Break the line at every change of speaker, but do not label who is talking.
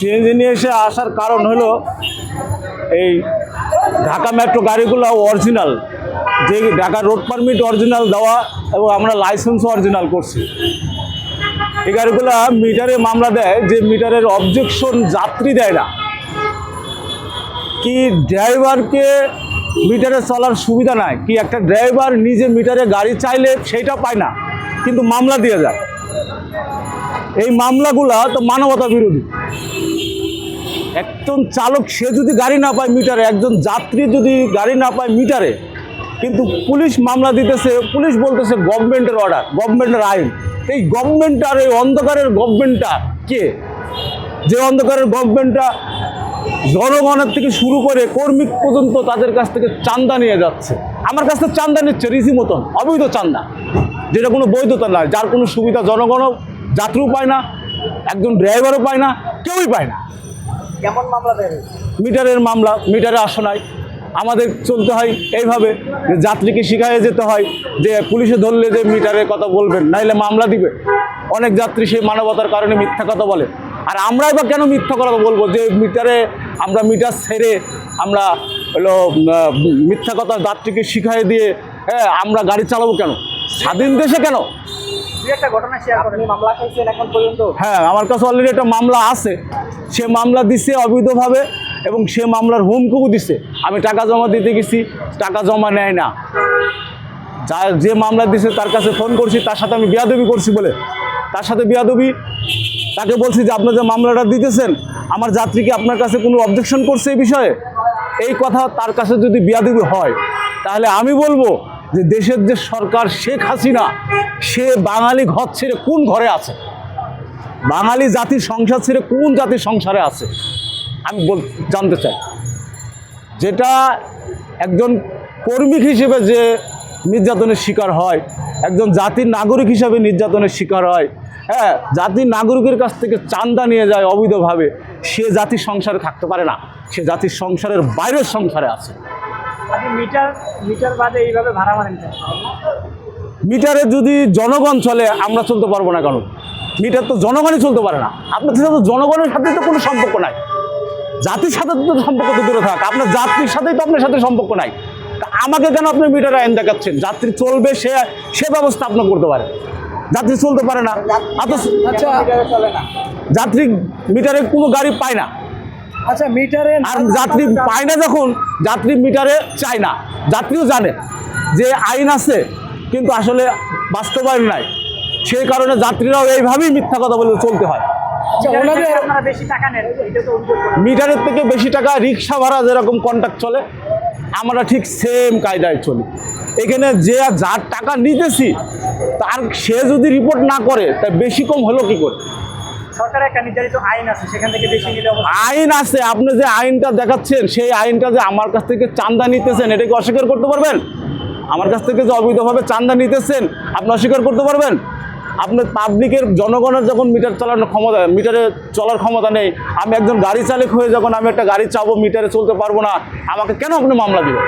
CNG নিয়ে এসে আসার কারণ হলো এই ঢাকা মেট্রো গাড়িগুলো অরিজিনাল যে ঢাকা রোড পারমিট অরিজিনাল দেওয়া এবং আমরা লাইসেন্স অরিজিনাল করছি। এই গাড়িগুলো মিটারে মামলা দেয়, যে মিটারের অবজেকশন যাত্রী দেয় না। কি ড্রাইভারকে মিটারে চলার সুবিধা নাই, কি একটা ড্রাইভার নিজে মিটারে গাড়ি চাইলে সেইটা পায় না, কিন্তু মামলা দিয়ে যায়। এই মামলাগুলা তো মানবতা বিরোধী। একজন চালক, সে যদি গাড়ি না পায় মিটারে, একজন যাত্রী যদি গাড়ি না পায় মিটারে, কিন্তু পুলিশ মামলা দিতেছে, পুলিশ বলতেছে গভর্নমেন্টের অর্ডার গভর্নমেন্টের আইন। এই গভর্নমেন্ট আর এই অন্ধকারের গভর্নমেন্টটা কে? যে অন্ধকারের গভর্নমেন্টটা জনগণের থেকে শুরু করে কর্মী পর্যন্ত তাদের কাছ থেকে চান্দা নিয়ে যাচ্ছে। আমার কাছ থেকে চান্দা নিচ্ছে রীতি মতন, অবৈধ চান্দা। যেটা কোনো বৈধতা নয় যার কোনো সুবিধা জনগণও যাত্রীও পায় না, একজন ড্রাইভারও পায় না, কেউই পায় না।
কেমন মামলা
মিটারের মামলা, মিটারে আসো নাই। আমাদের চলতে হয় এইভাবে যে যাত্রীকে শিখাইয়ে যেতে হয়, যে পুলিশে ধরলে যে মিটারের কথা বলবেন, নাইলে মামলা দিবে। অনেক যাত্রী সেই মানবতার কারণে মিথ্যা কথা বলে। আর আমরাই বা কেন মিথ্যা কথা বলব? যে মিটারে আমরা মিটার ছেড়ে আমরা হলো মিথ্যা কথা যাত্রীকে শিখাই দিয়ে হ্যাঁ আমরা গাড়ি চালাবো কেন? স্বাধীন দেশে কেন?
দুই একটা ঘটনা শেয়ার করেন। মামলা খাইছেন এখন পর্যন্ত?
হ্যাঁ আমার কাছে অলরেডি একটা মামলা আছে। সে মামলা দিছে অবৈধভাবে এবং সে মামলার হুমকিও দিছে। আমি টাকা জমা দিতে গেছি টাকা জমা নেয় না। যা যে মামলা দিছে তার কাছে ফোন করছি তার সাথে আমি বিয়াদবি করছি বলে। তার সাথে বিয়াদবি তাকে বলছি যে আপনি যে মামলাটা দিতেছেন আমার যাত্রী কি আপনার কাছে কোনো অবজেকশন করছে এই বিষয়ে? এই কথা তার কাছে যদি বিয়াদবি হয় তাহলে আমি বলব যে দেশের যে সরকার শেখ হাসিনা, সে বাঙালি ঘর ছেড়ে কোন ঘরে আছে? বাঙালি জাতির সংসার ছেড়ে কোন জাতির সংসারে আছে? আমি বল, জানতে চাই। যেটা একজন কর্মিক হিসেবে যে নির্যাতনের শিকার হয়, একজন জাতির নাগরিক হিসাবে নির্যাতনের শিকার হয় হ্যাঁ জাতির নাগরিকের কাছ থেকে চান্দা নিয়ে যায় অবৈধভাবে, সে জাতির সংসারে থাকতে পারে না। সে জাতির সংসারের বাইরের সংসারে আছে।
মিটার মিটার বাদে এইভাবে ভাড়া মারেন কেন?
মিটারে যদি জনগণ চলে আমরা চলতে পারব না কেন? মিটার তো জনগণই চলতে পারে না। আপনার সাথে তো জনগণের সাথে তো কোনো সম্পর্ক নাই। জাতির সাথে তো সম্পর্ক তো দূরে থাক। আপনার জাতির সাথেই তো আপনার সাথে সম্পর্ক নাই। তা আমাকে কেন আপনি মিটার আইন দেখাচ্ছেন? যাত্রী চলবে সে সে ব্যবস্থা আপনি করতে পারে। যাত্রী চলতে পারে না।
আচ্ছা না।
যাত্রী মিটারে কোনো গাড়ি পায় না।
আচ্ছা মিটারে
আর যাত্রী পায় না যখন যাত্রী মিটারে চায় না। যাত্রীও জানে যে আইন আছে কিন্তু আসলে বাস্তবায়ন নাই। সেই কারণে যাত্রীরাও এইভাবেই মিথ্যা কথা বলে চলতে হয়।
ওনাদের আপনারা বেশি টাকা নেন এটা তো অভিযোগ করেন।
মিটারের থেকে বেশি টাকা রিক্সা ভাড়া যেরকম কন্ট্যাক্ট চলে আমরা ঠিক সেম কায়দায় চলি। এখানে যে যার টাকা নিতেছি তার সে যদি রিপোর্ট না করে তা বেশি কম হলো কি করে?
সরকারের একটা নির্ধারিত আইন আছে, সেখান থেকে বেশি নিলে
আইন আছে, আপনি যে আইনটা দেখাচ্ছেন, সেই আইনটা যে আমার কাছ থেকে চান্দা নিতেছেন এটাকে অস্বীকার করতে পারবেন? আমার কাছ থেকে যে অবৈধভাবে চান্দা নিতেছেন, আপনি অস্বীকার করতে পারবেন? আপনার পাবলিকের জনগণের যখন মিটার চালানোর ক্ষমতা, মিটারে চলার ক্ষমতা নেই, আমি একজন গাড়ি চালক হয়ে যখন আমি একটা গাড়ি চাবো, মিটারে চলতে পারব না, আমাকে কেন আপনি মামলা দিবেন?